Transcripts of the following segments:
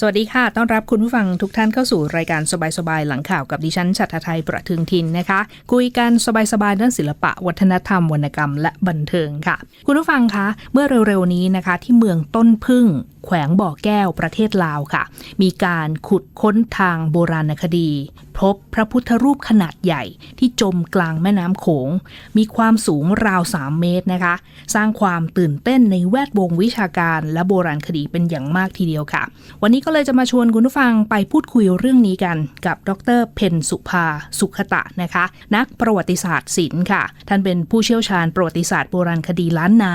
สวัสดีค่ะ ต้อนรับคุณผู้ฟังทุกท่านเข้าสู่รายการสบายๆ หลังข่าวกับดิฉัน ชัตไทยประทึงทินนะคะ คุยกันสบายๆด้านศิลปะ วัฒนธรรมวรรณกรรมและบันเทิงค่ะ คุณผู้ฟังคะ เมื่อเร็วๆนี้นะคะ ที่เมืองต้นพึ่ง แขวงบ่อแก้วประเทศลาวค่ะ มีการขุดค้นทางโบราณคดี พบพระพุทธรูปขนาดใหญ่ที่จมกลางแม่น้ำโขง มีความสูงราว 3 เมตรนะคะ สร้างความตื่นเต้นในแวดวงวิชาการและโบราณคดีเป็นอย่างมากทีเดียวค่ะ วันนี้ก็เลยจะมาชวนคุณผู้ฟังไปพูดคุยเรื่องนี้กันกับดรเพนสุภาสุขตะนะคะ นักประวัติศาสตร์ศิลป์ค่ะ ท่านเป็นผู้เชี่ยวชาญประวัติศาสตร์โบราณคดีล้านนา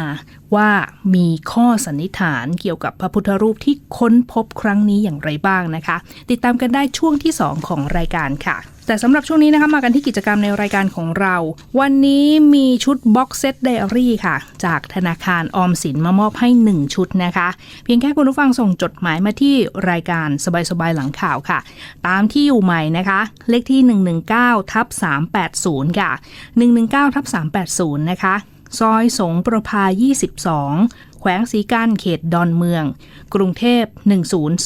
ว่ามีข้อสันนิษฐานเกี่ยวกับพระพุทธรูปที่ค้นพบครั้งนี้อย่างไรบ้างนะคะ ติดตามกันได้ช่วงที่ 2 ของรายการค่ะ แต่สำหรับช่วงนี้นะคะมากันที่กิจกรรมในรายการของเรา วันนี้มีชุดบ็อกเซตไดอารี่ค่ะ จากธนาคารออมสินมามอบให้ 1 ชุดนะคะ เพียงแค่คุณผู้ฟังส่งจดหมายมาที่รายการสบายๆหลังข่าวค่ะ ตามที่อยู่ใหม่นะคะ เลขที่ 119ทับ380 ค่ะ 119ทับ380 นะคะ ซอยสงประภา 22 แขวงสีกันเขตดอนเมือง กรุงเทพ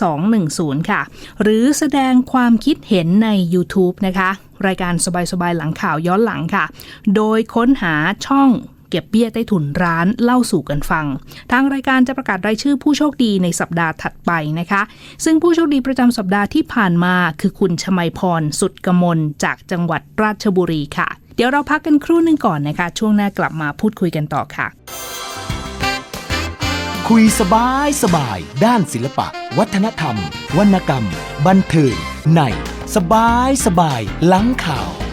10210 ค่ะ หรือแสดงความคิดเห็นใน YouTube นะคะ รายการสบายๆ หลังข่าวย้อนหลังค่ะ โดยค้นหาช่องเก็บเบี้ยใต้ถุนร้านเล่าสู่กันฟัง ทางรายการจะประกาศรายชื่อผู้โชคดีในสัปดาห์ถัดไปนะคะ ซึ่งผู้โชคดีประจำสัปดาห์ที่ผ่านมาคือคุณชมัยพร สุดกมล จากจังหวัดราชบุรีค่ะ เดี๋ยวเราพักกันครู่หนึ่งก่อนนะคะ ช่วงหน้ากลับมาพูดคุยกันต่อค่ะ คุยสบายสบาย ด้านศิลปะ วัฒนธรรม วรรณกรรม บันเทิงในสบายสบายหลังข่าว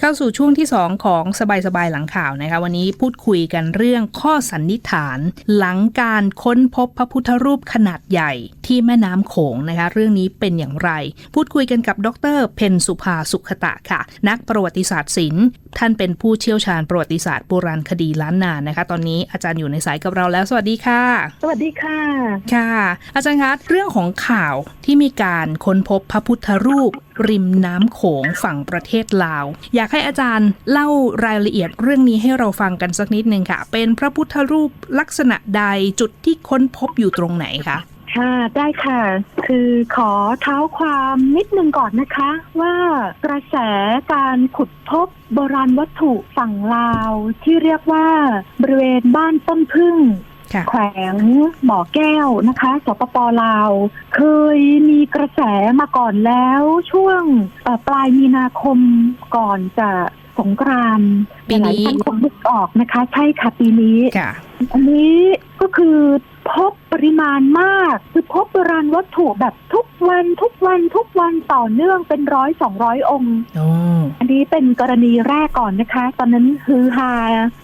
เข้าสู่ช่วงที่ 2 ของสบายสบายๆหลังข่าวนะคะ วันนี้พูดคุยกันเรื่องข้อสันนิษฐาน หลังการค้นพบพระพุทธรูปขนาดใหญ่ที่แม่น้ำโขงนะคะ เรื่องนี้เป็นอย่างไร พูดคุยกันกับดรเพนสุภาสุขตะค่ะ นักประวัติศาสตร์ศิลป์ท่านเป็นผู้เชี่ยวชาญประวัติศาสตร์โบราณคดีล้านนานะคะ ตอนนี้อาจารย์อยู่ในสายกับเราแล้ว สวัสดีค่ะ สวัสดีค่ะค่ะ อาจารย์คะเรื่องของข่าวที่มีการค้นพบพระพุทธรูป ริมน้ำโขงฝั่งประเทศลาว อยากให้อาจารย์เล่ารายละเอียดเรื่องนี้ให้เราฟังกันสักนิดนึงค่ะ เป็นพระพุทธรูปลักษณะใดจุดที่ค้นพบอยู่ตรงไหนคะค่ะได้ค่ะ คือขอเท้าความนิดนึงก่อนนะคะ ว่ากระแสการขุดพบโบราณวัตถุฝั่งลาว ที่เรียกว่าบริเวณบ้านต้นพึ่ง แขวงบ่อแก้วนะคะสปปลาว เคยมีกระแสมาก่อนแล้วช่วงเอ่อปลายมีนาคมก่อนจะสงกรานต์ปีนี้หลายท่านคงนึกออกนะคะ ใช่ค่ะปีนี้ค่ะอันนี้ก็คือ พบปริมาณมาก คือพบโบราณวัตถุแบบทุกวันทุกวันทุกวันต่อเนื่องเป็นร้อยสองร้อยองค์โอ้อันนี้เป็นกรณีแรกก่อนนะคะ ตอนนั้นฮือฮา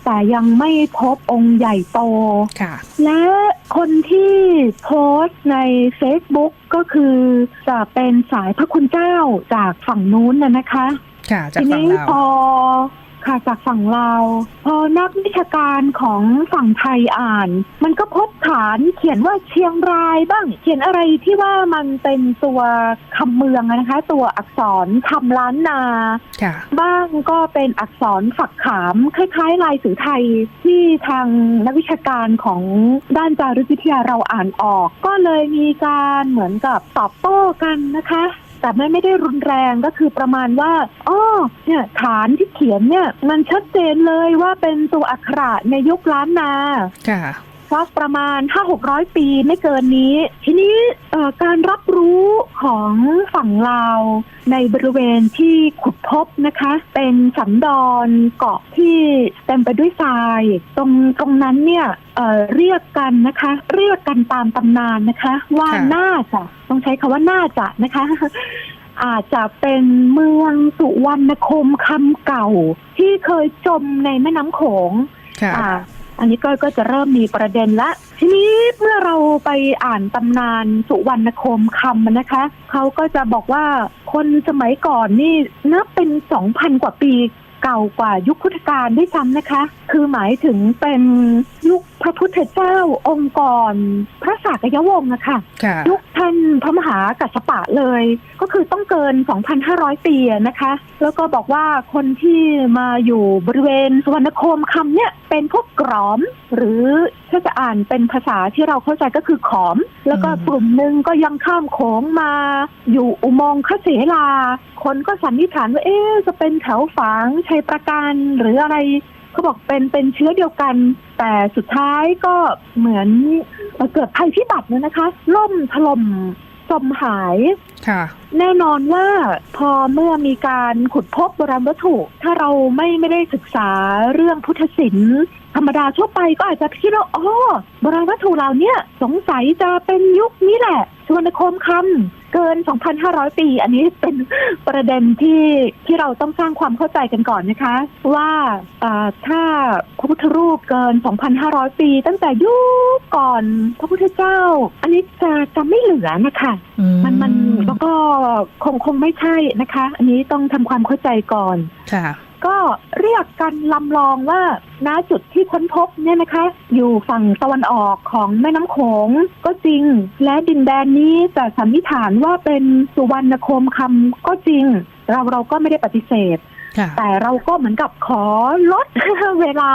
แต่ยังไม่พบองค์ใหญ่โตค่ะและคนที่โพสต์ใน Facebook ก็คือจะเป็นสายพระคุณเจ้าจากฝั่งนู้นน่ะนะคะ ค่ะ จากทีฝั่งนี้ลาวพอ ค่ะจากฝั่งลาวพอนักวิชาการของฝั่งไทยอ่าน มันก็พบฐานเขียนว่าเชียงรายบ้าง เขียนอะไรที่ว่ามันเป็นตัวคำเมืองอะนะคะ ตัวอักษรคำล้านนาค่ะบ้างก็เป็นอักษรฝักขามคล้ายๆลายสือไทยที่ทางนักวิชาการของด้านจารึกวิทยาเราอ่านออก ก็เลยมีการเหมือนกับตอบโต้กันนะคะ แต่ไม่ไม่ได้รุนแรงก็คือประมาณว่าอ๋อเนี่ยฐานที่เขียนเนี่ย มันชัดเจนเลยว่าเป็นตัวอักขระในยุคล้านนาค่ะ สักประมาณ 5-600 ปีไม่เกินนี้ ทีนี้เอ่อการรับรู้ของฝั่งลาวในบริเวณที่ขุดพบนะคะ เป็นสันดอนเกาะที่เต็มไปด้วยทราย ตรงตรงนั้นเนี่ยเอ่อเรียกกันนะคะ เรียกกันตามตำนานนะคะ ว่าค่ะน่าจะต้องใช้คำว่าน่าจะนะคะ อาจจะเป็นเมืองสุวรรณคมคำเก่าที่เคยจมในแม่น้ำโขงค่ะ อ่าอันนี้ก็ก็จะเริ่มมีประเด็นละ ทีนี้เมื่อเราไปอ่านตำนานสุวรรณคมคำนะคะ เขาก็จะบอกว่าคนสมัยก่อนนี่นับเป็นสองพันกว่าปีเก่ากว่ายุคพุทธกาลด้วยซ้ำนะคะ คือหมายถึงเป็นยุคพระพุทธเจ้าจ้าองค์กรพระศากยวงศ์อะค่ะค่ะยุคท่านพระมหากัสสปะเลย ก็คือต้องเกิน 2,500 ปีอะนะคะ แล้วก็บอกว่าคนที่มาอยู่บริเวณสวรรณโคมคำเนี่ย เป็นพวกกรอม หรือถ้าจะอ่านเป็นภาษาที่เราเข้าใจก็คือขอม แล้วก็อืมกลุ่มหนึ่งก็ยังข้ามโขงมา อยู่อุโมงค์ขเสลา คนก็สันนิษฐานว่าเอ๊ะจะเป็นแถวฝางชัยประการหรืออะไรเขาบอกเป็นเป็นเชื้อเดียวกัน แต่สุดท้ายก็เหมือนเอ่อเกิดภัยพิบัติเนี่ยนะคะ ล่มถล่ม จมหายค่ะ แน่นอนว่าพอเมื่อมีการขุดพบโบราณวัตถุ ถ้าเราไม่ไม่ได้ศึกษาเรื่องพุทธศิลป์ ธรรมดาทั่วไปก็อาจจะคิดว่าอ๋อโบราณวัตถุเหล่าเนี้ยสงสัยจะเป็นยุคนี้แหละชวนโคมคำเกิน 2,500 ปี อันนี้เป็นประเด็นที่ที่เราต้องสร้างความเข้าใจกันก่อนนะคะ ว่าอ่าถ้าพระพุทธรูปเกิน 2,500 ปี ตั้งแต่ยุคก่อนพระพุทธเจ้า อันนี้จะจะไม่เหลือนะคะอืมันมันแล้วก็คงคงไม่ใช่นะคะ อันนี้ต้องทำความเข้าใจก่อนค่ะ ก็เรียกกันลำลองว่าณจุดที่ค้นพบเนี่ยนะคะ อยู่ฝั่งตะวันออกของแม่น้ำโขงก็จริง และดินแดนนี้จะสันนิษฐานว่าเป็นสุวรรณโคมคำก็จริง เราเราก็ไม่ได้ปฏิเสธค่ะแต่เราก็เหมือนกับขอลดเวลา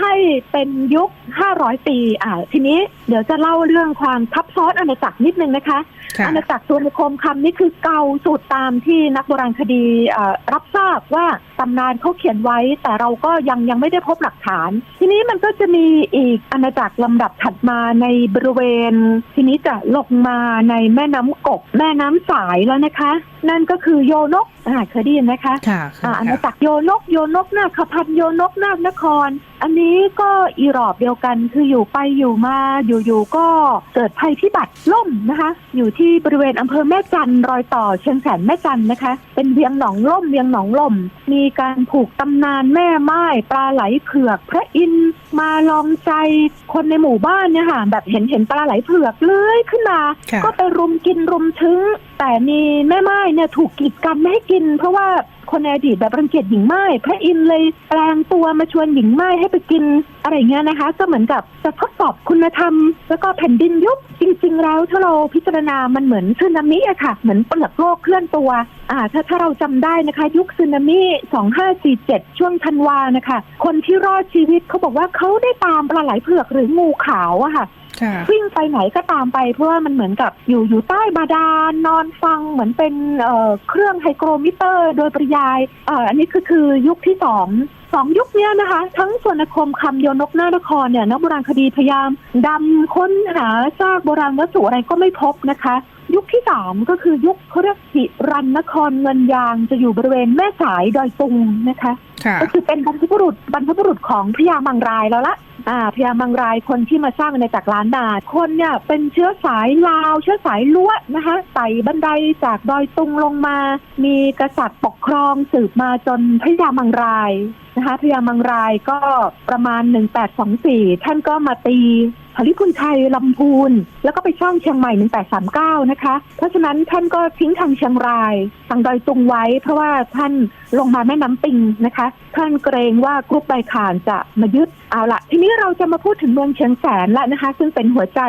ให้เป็นยุค 500 ปี อ่า ทีนี้เดี๋ยวจะเล่าเรื่องความทับซ้อนอาณาจักรนิดนึงนะคะค่ะ อาณาจักรส่วนโคมคำนี่คือเก่าสุดตามที่นักโบราณคดีเอ่อรับทราบว่าตำนานเขาเขียนไว้ แต่เราก็ยังยังไม่ได้พบหลักฐาน ทีนี้มันก็จะมีอีกอาณาจักรลำดับถัดมาในบริเวณ ทีนี้จะลงมาในแม่น้ำกบแม่น้ำสายแล้วนะคะ นั่นก็คือโยนกอ่าเคยได้ยินไหมคะค่ะอ่าค่ะอาณาจักรโยนกโยนกนาคพันธ์โยนกนาคนคร อันนี้ก็อีรอบเดียวกันคืออยู่ไปอยู่มาอยู่ๆก็เกิดภัยพิบัติล่มนะคะ อยู่ที่บริเวณอำเภอแม่จันทร์รอยต่อเชียงแสนแม่จันทร์นะคะ เป็นเวียงหนองล่มเวียงหนองล่ม มีการผูกตำนานแม่ไม้ปลาไหลเผือก พระอินทร์มาลองใจคนในหมู่บ้านเนี่ยค่ะแบบเห็นเห็นปลาไหลเผือกเลื้อยขึ้นมาค่ะก็ไปรุมกินรุมถึง แต่มีแม่ไม้เนี่ยถูกกีดกันไม่ให้กิน เพราะว่าคนในอดีตแบบรังเกียจหญิงไม้พระอินทร์เลยแปลงตัวมาชวนหญิงไม้ให้ไปกินอะไรเงี้ยนะคะ ก็เหมือนกับจะทดสอบคุณธรรม แล้วก็แผ่นดินยุบจริง ๆ แล้วถ้าเราพิจารณามันเหมือนสึนามิอะค่ะ เหมือนเปลือกโลกเคลื่อนตัวอ่าถ้าถ้าเราจำได้นะคะ ยุคสึนามิ 2547 ช่วงธันวานะคะ คนที่รอดชีวิตเขาบอกว่าเขาได้ตามปลาไหลเผือกหรืองูขาวอะค่ะ วิ่งไปไหนก็ตามไปเพราะว่ามันเหมือนกับอยู่อยู่ใต้บาดาลนอนฟังเหมือนเป็นเอ่อเครื่องไฮโกรมิเตอร์ โดยปริยายเอ่ออันนี้ก็คือยุคที่สองสองยุคเนี้ยนะคะ ทั้งส่วนนคมคำโยนกหน้านครเนี่ยนักโบราณคดีพยายามดำค้นหาซากโบราณวัตถุอะไรก็ไม่พบนะคะ ยุคที่สามก็คือยุคเขาเรียกหิรันนครเงินยางจะอยู่บริเวณแม่สายดอยตุงนะคะค่ะก็คือเป็นบรรพบุรุษบรรพบุรุษของพญามังรายแล้วละ อ่าพญามังรายคนที่มาสร้างในจากล้านนาคนเนี่ยเป็นเชื้อสายลาว เชื้อสายล้วนะคะไต่บันไดจากดอยตุงลงมา มีกษัตริย์ปกครองสืบมาจนพญามังรายนะคะพญามังรายก็ประมาณ 1824 ท่านก็มาตีหริพุนชัยลำพูน แล้วก็ไปสร้างเชียงใหม่ 1839 นะคะ เพราะฉะนั้นท่านก็ทิ้งทางเชียงรายทางดอยตุงไว้ เพราะว่าท่าน ลงมาแม่น้ำปิงนะคะท่านเกรงว่ากรุ๊ปใบขานจะมายึดเอาละทีนี้เราจะมาพูดถึงเมืองเชียงแสนละนะคะ ซึ่งเป็นหัวใจ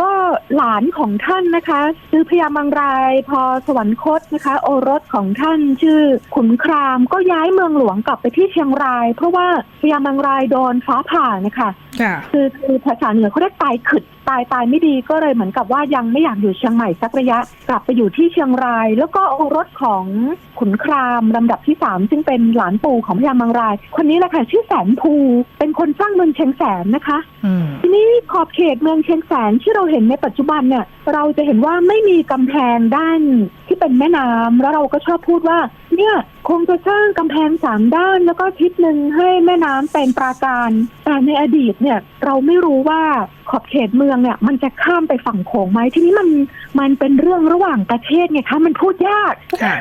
ก็หลานของท่านนะคะคือพญามังราย พอสวรรคตนะคะ โอรสของท่านชื่อขุนคราม ก็ย้ายเมืองหลวงกลับไปที่เชียงราย เพราะว่าพญามังรายโดนฟ้าผ่านะคะค่ะคือคือภาษาเหนือเขาเรียกตายขึดตายตายไม่ดีก็เลยเหมือนกับว่ายังไม่อยากอยู่เชียงใหม่สักระยะ กลับไปอยู่ที่เชียงราย แล้วก็โอรสของขุนครามลำดับที่สามซึ่งเป็นหลานปู่ของพญามังราย คนนี้แหละค่ะชื่อแสนภูเป็นคนสร้างเมืองเชียงแสนนะคะอืมทีนี้ขอบเขตเมืองเชียงแสนที่เราเห็นในปัจจุบันเนี่ยเราจะเห็นว่าไม่มีกำแพงด้านที่เป็นแม่น้ำแล้วเราก็ชอบพูดว่า เนี่ยคงจะสร้างกำแพงสามด้านแล้วก็ทิศหนึ่งให้แม่น้ำเป็นปราการแต่ในอดีตเนี่ยเราไม่รู้ว่าขอบเขตเมืองเนี่ย มันจะข้ามไปฝั่งโขงไหมทีนี้มันมันเป็นเรื่องระหว่างประเทศไงคะ มันพูดยากค่ะ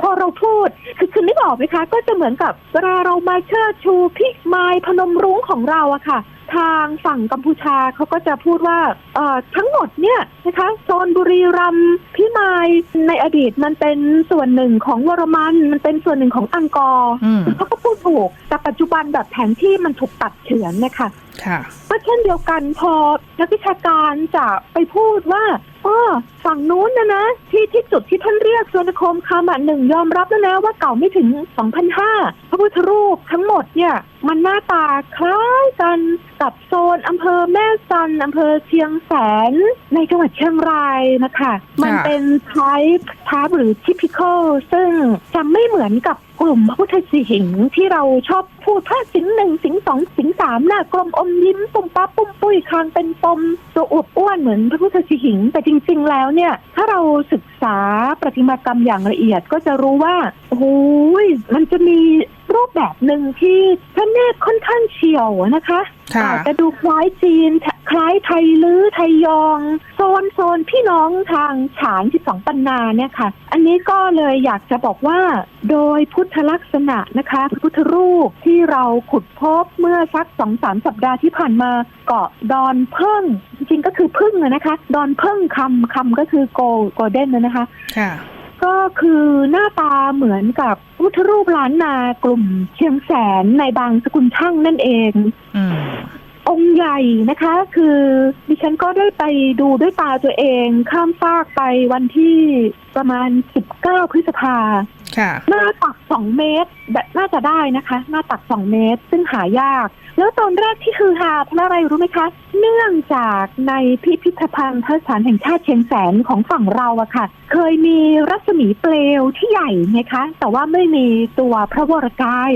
พอเราพูด คือคือนึกออกไหมคะ ก็จะเหมือนกับเวลาเรามาเชิดชูพิมายพนมรุ้งของเราอะค่ะ ทางฝั่งกัมพูชาเขาก็จะพูดว่าเอ่อทั้งหมดเนี่ยนะคะโซนบุรีรัมย์พิมายในอดีตมันเป็นส่วนหนึ่งของวรมันมันเป็นส่วนหนึ่งของอังกอร์อืมเขาก็พูดถูกแต่ปัจจุบันแบบแผนที่มันถูกตัดเฉือนนะคะ ค่ะก็เช่นเดียวกันพอนักวิชาการจะไปพูดว่าอ๋อฝั่งนู้นนะนะที่ที่จุดที่ท่านเรียกสวนโคมคำอะหนึ่งยอมรับแล้วนะว่าเก่าไม่ถึง 2,500 พระพุทธรูปทั้งหมดเนี่ย มันหน้าตาคล้ายกันกับโซนอำเภอแม่ซันอำเภอเชียงแสน ในจังหวัดเชียงรายนะคะ มันเป็น type type หรือ typical ซึ่งจะไม่เหมือนกับ กลุ่มพระพุทธสิหิงที่เราชอบพูดพระสิงห์หนึ่งสิงห์สองสิงห์สามหน้ากลมอมยิ้มปุ่มปั๊บปุ่มปุ้ยคางเป็นปมตัวอวบอ้วนเหมือนพระพุทธสิหิง แต่จริง ๆ แล้วเนี่ย ถ้าเราศึกษาประติมากรรมอย่างละเอียดก็จะรู้ว่าโอ้ยมันจะมี รูปแบบหนึ่งที่พระเนตรค่อนข้างเฉียวนะคะค่ะอาจจะดูคล้ายจีน คล้ายไทยลื้อไทยยองโซนโซนพี่น้องทางฉาน12 ปันนาเนี่ยค่ะ อันนี้ก็เลยอยากจะบอกว่า โดยพุทธลักษณะนะคะพระพุทธรูปที่เราขุดพบเมื่อสักสองสามสัปดาห์ที่ผ่านมาเกาะดอนเพิ่ง จริงๆก็คือพึ่งอะนะคะ ดอนเพิ่งคำคำก็คือโกโกลเด้นนะคะค่ะ ก็คือหน้าตาเหมือนกับพุทธรูปล้านนากลุ่มเชียงแสนในบางสกุลช่างนั่นเองอืมองค์ใหญ่นะคะ คือดิฉันก็ได้ไปดูด้วยตาตัวเอง ข้ามฟากไปวันที่ประมาณ 19 พฤษภาค่ะหน้าตัก2เมตร แบบน่าจะได้นะคะ หน้าตัก2เมตร ซึ่งหายาก แล้วตอนแรกที่คือฮาเพราะอะไรรู้ไหมคะ เนื่องจากในพิพิธภัณฑ์สถานแห่งชาติเชียงแสนของฝั่งเราอะค่ะ เคยมีรัศมีเปลวที่ใหญ่ไงคะ แต่ว่าไม่มีตัวพระวรกาย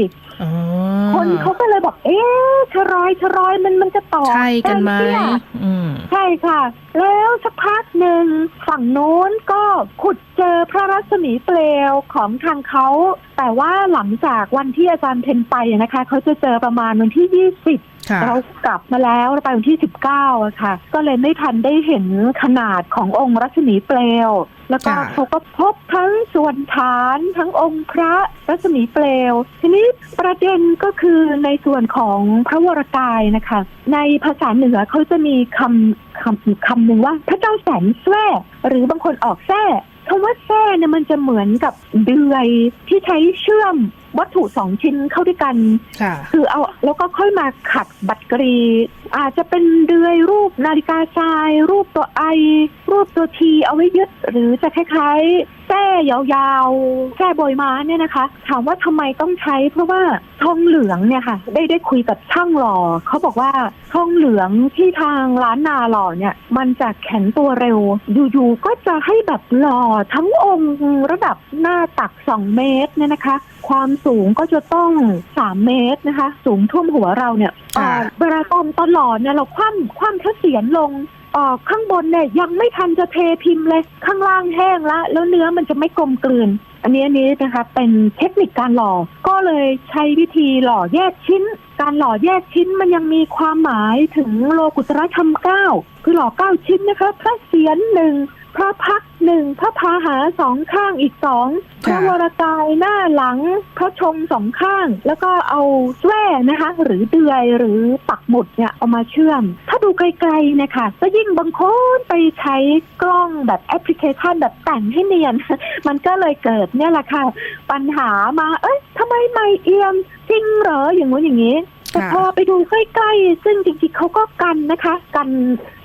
คนเขาก็เลยบอก เอ๊ะชะรอยชะรอยมันมันจะต่อใช่กันไหมด้เนี่ยอืมใช่ค่ะ แล้วสักพักหนึ่งฝั่งโน้นก็ขุดเจอพระรัศมีเปลวของทางเขา แต่ว่าหลังจากวันที่อาจารย์เพนไปนะคะ เขาจะเจอประมาณวันที่20ค่ะเรากลับมาแล้วเราไปวันที่ 19อะค่ะ ก็เลยไม่ทันได้เห็นขนาดขององค์รัศมีเปลว แล้วก็ค่ะ เขาก็พบทั้งส่วนฐานทั้งองค์พระรัศมีเปลว ทีนี้ประเด็นก็คือในส่วนของพระวรกายนะคะ ในภาษาเหนือเขาจะมีคำคำอีกคำหนึ่งว่าพระเจ้าแสนแส่หรือบางคนออกแส่คำว่าแส่เนี่ยมันจะเหมือนกับเดือยที่ใช้เชื่อม วัตถุสองชิ้นเข้าด้วยกัน ค่ะ คือเอาแล้วก็ค่อยมาขัดบัตรกรี อาจจะเป็นเดือยรูปนาฬิกาทราย รูปตัวไอ รูปตัวทีเอาไว้ยึด หรือจะคล้ายๆแส้ยาวๆแส้โบยม้าเนี่ยนะคะ ถามว่าทำไมต้องใช้ เพราะว่าทองเหลืองเนี่ยค่ะ ได้ได้คุยกับช่างหล่อเขาบอกว่าทองเหลืองที่ทางร้านนาหล่อเนี่ย มันจะแข็งตัวเร็ว อยู่ๆก็จะให้แบบหล่อทั้งองค์ระดับหน้าตัก2เมตรเนี่ยนะคะ ความสูงก็จะต้อง3เมตรนะคะ สูงท่วมหัวเราเนี่ยค่ะเอ่อเวลาตอนตอนหล่อเนี่ยเราคว่ำคว่ำแค่เสียนลงเอ่อข้างบนเนี่ยยังไม่ทันจะเทพิมพ์เลย ข้างล่างแห้งละแล้วเนื้อมันจะไม่กลมกลืน อันนี้อันนี้นะคะเป็นเทคนิคการหล่อก็เลยใช้วิธีหล่อแยกชิ้น การหล่อแยกชิ้นมันยังมีความหมายถึงโลกุตระธรรมเก้าคือหล่อเก้าชิ้นนะคะพระเศียรหนึ่ง พระพักตร์หนึ่งพระพาหาสองข้างอีกสองพระค่ะวรกายหน้าหลังพระชงสองข้าง แล้วก็เอาแส้นะคะ หรือเดือยหรือปักหมุดเนี่ยเอามาเชื่อม ถ้าดูไกลๆเนะคะก็ยิ่งบางคนไปใช้กล้องแบบแอปพลิเคชันแบบแต่งให้เนียน มันก็เลยเกิดเนี่ยแหละค่ะ ปัญหามาเอ้ยทำไมไม่เอียมจริงเหรออย่างงู้นอย่างนี้แต่ค่ะพอไปดูใกล้ๆซึ่งจริงๆเขาก็กันนะคะ กัน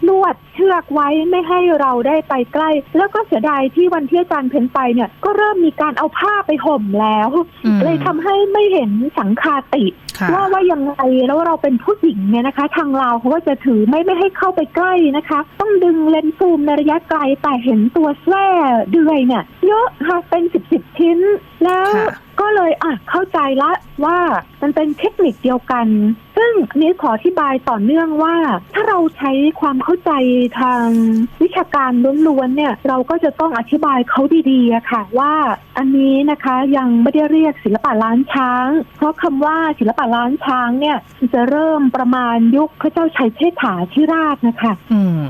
ลวด เชือกไว้ไม่ให้เราได้ไปใกล้ แล้วก็เสียดายที่วันที่อาจารย์เพนไปเนี่ย ก็เริ่มมีการเอาผ้าไปห่มแล้วอืมเลยทำให้ไม่เห็นสังคาติค่ะว่าว่ายังไงแล้วเราเป็นผู้หญิงเนี่ยนะคะ ทางเราวเขาก็จะถือไม่ไม่ให้เข้าไปใกล้นะคะ ต้องดึงเลนส์ซูมในระยะไกลแต่เห็นตัวแส้เดือยเนี่ยเยอะค่ะเป็นสิบสิบชิ้นแล้วค่ะก็เลยอะเข้าใจละว่ามันเป็นเทคนิคเดียวกัน ซึ่งนี้ขออธิบายต่อเนื่องว่า ถ้าเราใช้ความเข้าใจทางวิชาการล้วนๆเนี่ย เราก็จะต้องอธิบายเขาดีๆค่ะ ว่าอันนี้นะคะยังไม่ได้เรียกศิลปะล้านช้าง เพราะคำว่าศิลปะล้านช้างเนี่ยจะเริ่มประมาณยุคพระเจ้าชัยเชษฐาธิราชนะคะ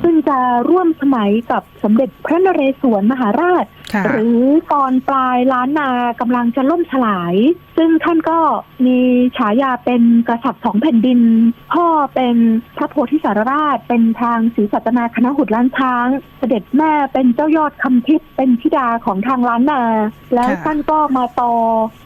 ซ จะร่วมสมัยกับสมเด็จพระนเรศวรมหาราชค่ะหรือตอนปลายล้านนากำลังจะล่มสลาย ซึ่งท่านก็มีฉายาเป็นกษัตริย์สองแผ่นดิน พ่อเป็นพระโพธิสารราช เป็นทางศรีสัตนาคณะหุดล้านช้าง เสด็จแม่เป็นเจ้ายอดคำทิพย์เป็นธิดาของทางล้านนา แล้วค่ะท่านก็มาต่อ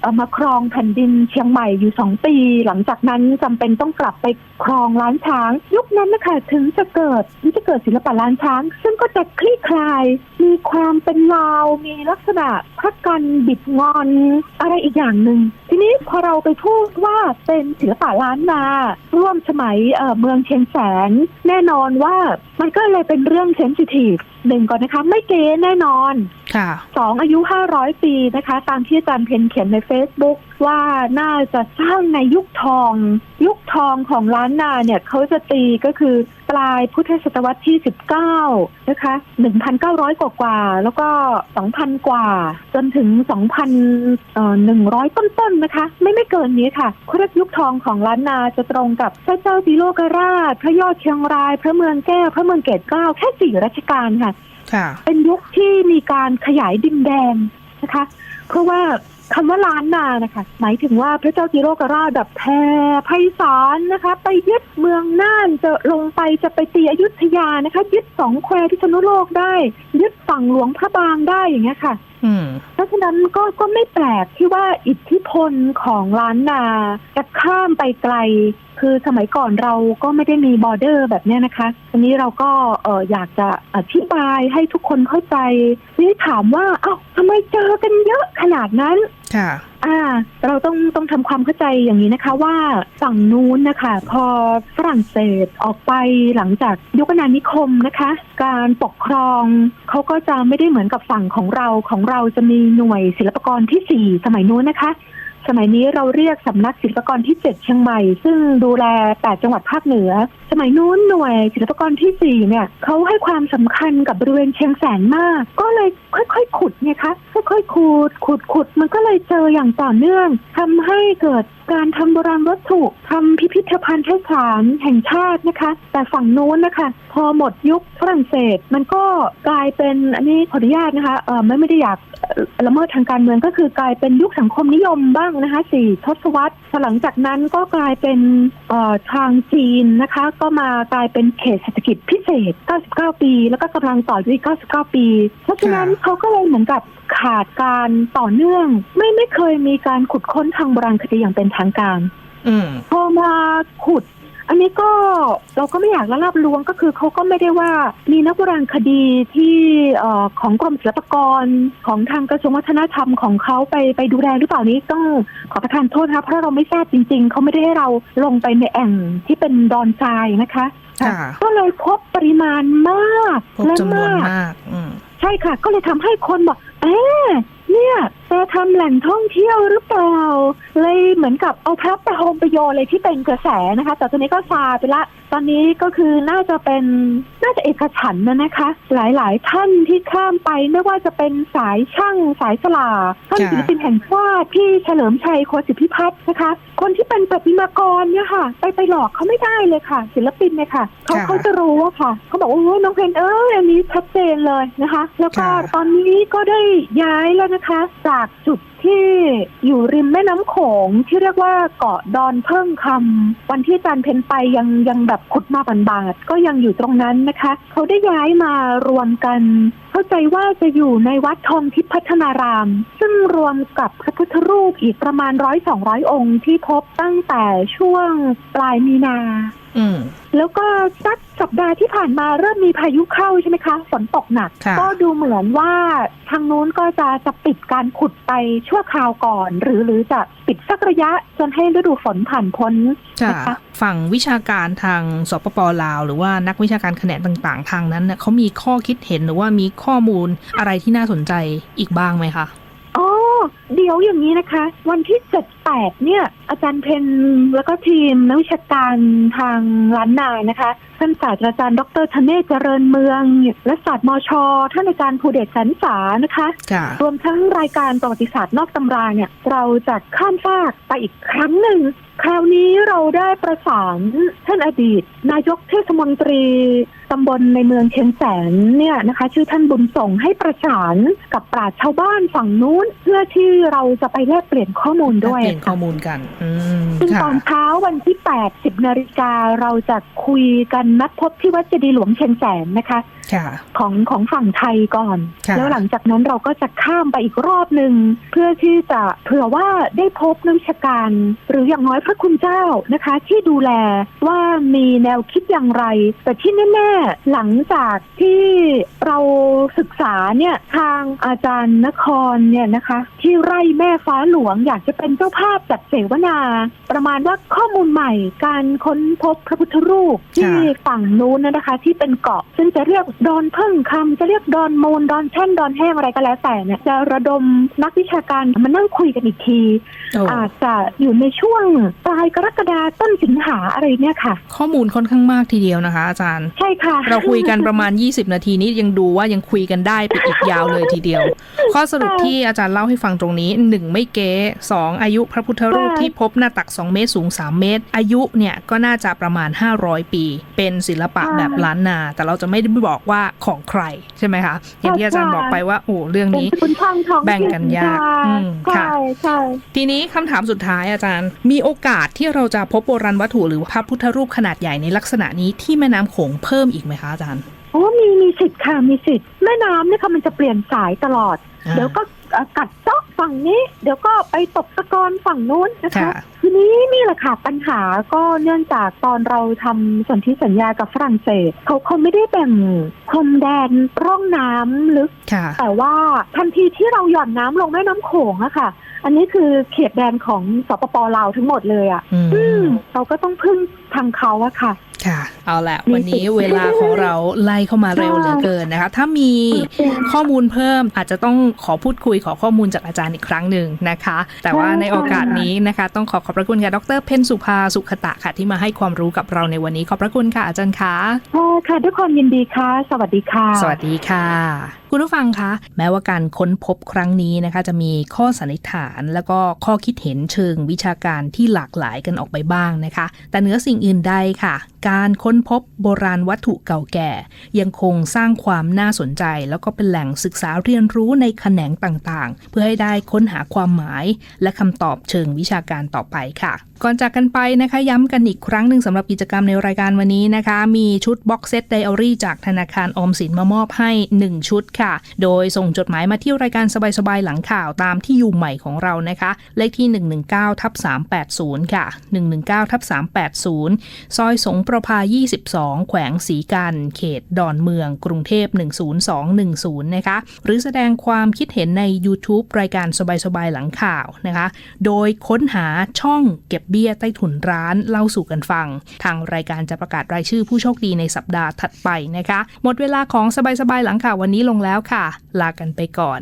เอ่อมาครองแผ่นดินเชียงใหม่อยู่สองปี หลังจากนั้นจำเป็นต้องกลับไป ครองล้านช้าง ยุคนั้นนะคะถึงจะเกิดถึงจะเกิดศิลปะล้านช้าง ซึ่งก็จะคลี่คลาย มีความเป็นลาวมีลักษณะ พระกันบิดงอนอะไรอีกอย่างหนึ่งทีนี้พอเราไปพูดว่าเป็นศิลปะล้านนา ร่วมสมัยเอ่อเมืองเชียงแสน แน่นอนว่ามันก็เลยเป็นเรื่องเซนซิทีฟหนึ่งก่อนนะคะ ไม่เก๋แน่นอนค่ะสองอายุ500ปีนะคะ ตามที่อาจารย์เพนเขียนใน Facebook ว่าน่าจะสร้างในยุคทอง ยุคทองของล้านนาเนี่ยเขาจะตีก็คือ ปลายพุทธศตวรรษที่ 19 นะคะ 1,900 กว่ากว่าๆแล้วก็ 2,000 กว่า จนถึง 2,100 ต้นๆนะคะ ไม่ไม่เกินนี้ค่ะเขาเรียกยุคทองของล้านนาจะตรงกับพระเจ้าสีโลกราช พระยอดเชียงราย พระเมืองแก้ว พระเมืองเกตเกล้า แค่สี่รัชกาลค่ะค่ะ เป็นยุคที่มีการขยายดินแดนนะคะ เพราะว่าคำว่าล้านนานะคะ หมายถึงว่าพระเจ้าจิโรกราชแบบแผ่ไพศาลนะคะ ไปยึดเมืองน่านจะลงไปจะไปตีอยุธยานะคะ ยึดสองแควพิษณุโลกได้ ยึดฝั่งหลวงพระบางได้อย่างเงี้ยค่ะอืมเพราะฉะนั้นก็ก็ไม่แปลกที่ว่าอิทธิพลของล้านนาจะข้ามไปไกล คือสมัยก่อนเราก็ไม่ได้มีบอร์เดอร์แบบเนี้ยนะคะทีนี้เราก็เอออยากจะอธิบายให้ทุกคนเข้าใจทีนี่ถามว่าเอ้าทำไมเจอกันเยอะขนาดนั้นค่ะอ่า เราต้องต้องทำความเข้าใจอย่างนี้นะคะว่าฝั่งนู้นนะคะ พอฝรั่งเศสออกไปหลังจากยุคอาณานิคมนะคะ การปกครองเขาก็จะไม่ได้เหมือนกับฝั่งของเราของเราจะมีหน่วยศิลปากรที่สี่สมัยนู้นนะคะ สมัยนี้เราเรียกสำนักศิลปากรที่เจ็ดเชียงใหม่ ซึ่งดูแลแปดจังหวัดภาคเหนือ สมัยนู้นหน่วยศิลปากรที่สี่เนี่ยเขาให้ความสำคัญกับบริเวณเชียงแสนมาก ก็เลยค่อยๆ ขุดไงคะค่อยๆขุดขุดขุดมันก็เลยเจออย่างต่อเนื่องทำให้เกิดการทำโบราณวัตถุทำพิพิธภัณฑ์เทศานแห่งชาตินะคะ แต่ฝั่งนู้นนะคะ พอหมดยุคฝรั่งเศส มันก็กลายเป็นอันนี้ขออนุญาตนะคะเออไม่ไม่ได้อยากละเมิดทางการเมืองก็คือกลายเป็นยุคสังคมนิยมบ้างนะคะสี่ทศวรรษหลังจากนั้นก็กลายเป็น ทางจีนนะคะ ก็มากลายเป็นเขตเศรษฐกิจพิเศษ 99 ปี แล้วก็กำลังต่อด้วย99 ปี เพราะฉะนั้นค่ะเขาก็เลยเหมือนกับขาดการต่อเนื่อง ไม่ไม่เคยมีการขุดค้นทางโบราณคดีอย่างเป็นทางการอืมพอมาขุด อันนี้ก็เราก็ไม่อยากละลาบลวงก็คือเขาก็ไม่ได้ว่ามีนักโบราณคดีที่เอ่อของกรมศิลปากรของทางกระทรวงวัฒนธรรมของเขาไปไปดูแลหรือเปล่านี้ต้องขอประทานโทษนะคะเพราะเราไม่ทราบจริง ๆเขาไม่ได้ให้เราลงไปในแอ่งที่เป็นดอนทรายนะคะค่ะก็เลยพบปริมาณมากพบและจำนวนมากมากอืมใช่ค่ะ ก็เลยทำให้คนบอกเอ๊ะเนี่ยจะทำแหล่งท่องเที่ยวหรือเปล่า เหมือนกับเอาพระประโฮมไปโยเลยที่เป็นกระแสนะคะ แต่ตอนนี้ก็ซาไปละ ตอนนี้ก็คือน่าจะเป็นน่าจะเอกฉันท์นะนะคะ หลายๆ ท่านที่ข้ามไปไม่ว่าจะเป็นสายช่างสายสลาท่านค่ะศิลปินแห่งชาติที่เฉลิมชัยโคสิทธิพัฒน์นะคะ คนที่เป็นประติมากรเนี่ยค่ะ ไปไปหลอกเขาไม่ได้เลยค่ะ ศิลปินเนี่ยค่ะเขาค่ะเขาจะรู้อะค่ะเขาบอกว่าโอ้ยน้องเพนเอ้ยอันนี้ชัดเจนเลยนะคะ แล้วก็ค่ะตอนนี้ก็ได้ย้ายแล้วนะคะ จากจุดที่อยู่ริมแม่น้ำโขงที่เรียกว่าเกาะดอนเพิ่งคำวันที่อาจารย์เพนไปยังยังแบบขุดมาบานบาดๆก็ยังอยู่ตรงนั้นนะคะ เขาได้ย้ายมารวมกัน เข้าใจว่าจะอยู่ในวัดทองทิพย์พัฒนาราม ซึ่งรวมกับพระพุทธรูปอีกประมาณร้อยสองร้อยองค์ที่พบตั้งแต่ช่วงปลายมีนา อืมแล้วก็สักสัปดาห์ที่ผ่านมาเริ่มมีพายุเข้าใช่ไหมคะฝนตกหนัก ค่ะก็ดูเหมือนว่าทางนู้นก็จะจะปิดการขุดไปชั่วคราวก่อน หรือหรือจะปิดสักระยะจนให้ฤดูฝนผ่านพ้นค่ะนะคะ ฝั่งวิชาการทางสปปลาว หรือว่านักวิชาการแขนงต่างๆ ทางนั้นเน่ะเขามีข้อคิดเห็นหรือว่ามีข้อมูลอะไรที่น่าสนใจอีกบ้างไหมคะอ๋อ เดี๋ยวอย่างนี้นะคะ วันที่เจ็ดแปดเนี่ย อาจารย์เพนแล้วก็ทีมนักวิชาการทางล้านนานะคะ ท่านศาสตราจารย์ ดรธเนศเจริญเมือง และศาสตร์มช ท่านอาจารย์ภูเดชสันสานะคะค่ะรวมทั้งรายการประวัติศาสตร์นอกตำราเนี่ย เราจะข้ามฟากไปอีกครั้งหนึ่ง คราวนี้เราได้ประสานท่านอดีต นายกเทศมนตรีตำบลในเมืองเชียงแสนเนี่ยนะคะ ชื่อท่านบุญส่งให้ประสานกับปราชญ์ชาวบ้านฝั่งนู้น เพื่อที่เราจะไปแลกเปลี่ยนข้อมูลด้วยเปลี่ยนข้อมูลกันอืมซึ่งค่ะตอนเช้าวันที่8 10นาฬิกาเราจะคุยกันนัดพบที่วัดเจดีย์หลวงเชียงแสนนะคะค่ะของของฝั่งไทยก่อนค่ะแล้วหลังจากนั้นเราก็จะข้ามไปอีกรอบหนึ่งเพื่อที่จะเผื่อว่าได้พบนักวิชาการ หรืออย่างน้อยพระคุณเจ้านะคะ ที่ดูแลว่ามีแนวคิดอย่างไร แต่ที่แน่ๆหลังจากที่เราศึกษาเนี่ยทางอาจารย์นครเนี่ยนะคะ ที่ไร่แม่ฟ้าหลวงอยากจะเป็นเจ้าภาพจัดเสวนา ประมาณว่าข้อมูลใหม่การค้นพบพระพุทธรูปที่ค่ะฝั่งนู้นนะนะคะ ที่เป็นเกาะซึ่งจะเรียกดอนพึ่งคำจะเรียกดอนมูลดอนแช่นดอนแห้งอะไรก็แล้วแต่เนี่ยจะระดมนักวิชาการมานั่งคุยกันอีกทีโอ้อาจจะอยู่ในช่วงปลายกรกฎาต้นสิงหาอะไรเนี่ยค่ะ ข้อมูลค่อนข้างมากทีเดียวนะคะ อาจารย์ใช่ค่ะ เราคุยกันประมาณ 20 นาทีนี้ยังดูว่ายังคุยกันได้ไปอีกยาวเลยทีเดียว ข้อสรุปที่อาจารย์เล่าให้ฟังตรงนี้ 1 ไม่เก๊2อายุพระพุทธรูปค่ะที่พบหน้าตัก 2 เมตรสูง 3 เมตร อายุเนี่ยก็น่าจะประมาณ 500 ปี เป็นศิลปะแบบล้านนา แต่เราจะไม่ได้บอกว่าของใครใช่ไหมคะอย่างที่อาจารย์บอกไปว่าโอ้เรื่องเป็นนี้คุณช่างท้องแบ่งกันยากถิ่อืมค่ะใช่ใช่ทีนี้คำถามสุดท้ายอาจารย์ มีโอกาสที่เราจะพบโบราณวัตถุหรือพระพุทธรูปขนาดใหญ่ในลักษณะนี้ที่แม่น้ำโขงเพิ่มอีกไหมคะอาจารย์โอ้มีมีสิทธิ์ค่ะมีสิทธิ์แม่น้ำเนี่ยค่ะมันจะเปลี่ยนสายตลอดอ่าเดี๋ยวก็เอ่อกัดเจาะ ฝั่งนี้ เดี๋ยวก็ไปตกตะกอนฝั่งนู้นนะคะค่ะทีนี้นี่แหละค่ะปัญหาก็เนื่องจากตอนเราทำสนธิสัญญากับฝรั่งเศสเขาเขาไม่ได้แบ่งพรมแดนร่องน้ำลึกค่ะแต่ว่าทันทีที่เราหย่อนน้ำลงแม่น้ำโขงอะค่ะ อันนี้คือเขตแดนของสปปลาวทั้งหมดเลยอะอือืมมเราก็ต้องพึ่งทางเขาอะค่ะ ค่ะ เอาละมีวันนี้สิทธิ์เวลาของเราไล่เข้ามาเร็วเหลือเกินนะคะ ถ้ามีข้อมูลเพิ่มอาจจะต้องขอพูดคุยขอข้อมูลจากอาจารย์อีกครั้งหนึ่งนะคะ แต่ว่าในโอกาสนี้นะคะ ต้องขอขอบพระคุณค่ะดรเพนสุภาสุขตะค่ะ ที่มาให้ความรู้กับเราในวันนี้ขอบพระคุณค่ะอาจารย์คะค่ะค่ะด้วยความยินดีค่ะ สวัสดีค่ะ สวัสดีค่ะ คุณผู้ฟังคะ แม้ว่าการค้นพบครั้งนี้นะคะจะมีข้อสันนิษฐาน แล้วก็ข้อคิดเห็นเชิงวิชาการที่หลากหลายกันออกไปบ้างนะคะ แต่เหนือสิ่งอื่นใดค่ะ การค้นพบโบราณวัตถุเก่าแก่ ยังคงสร้างความน่าสนใจ แล้วก็เป็นแหล่งศึกษาเรียนรู้ในแขนงต่างๆ เพื่อให้ได้ค้นหาความหมาย และคำตอบเชิงวิชาการต่อไปค่ะก่อนจากกันไปนะคะ ย้ำกันอีกครั้งหนึ่งสำหรับกิจกรรมในรายการวันนี้นะคะ มีชุดบ็อกเซตไดอารี่จากธนาคารออมสินมามอบให้ 1 ชุดค่ะโดยส่งจดหมายมาที่รายการสบายๆหลังข่าวตามที่อยู่ใหม่ของเรานะคะ เลขที่ 119ทับ380 ค่ะ 119ทับ380 ซอยสงประภา 22 แขวงสีกัน เขตดอนเมือง กรุงเทพ 10210 นะคะ หรือแสดงความคิดเห็นใน YouTube รายการสบายๆหลังข่าวนะคะ โดยค้นหาช่องเก็บเบี้ยใต้ถุนร้านเล่าสู่กันฟัง ทางรายการจะประกาศรายชื่อผู้โชคดีในสัปดาห์ถัดไปนะคะ หมดเวลาของสบายๆหลังข่าววันนี้ลงแล้วแล้วค่ะ ลากันไปก่อน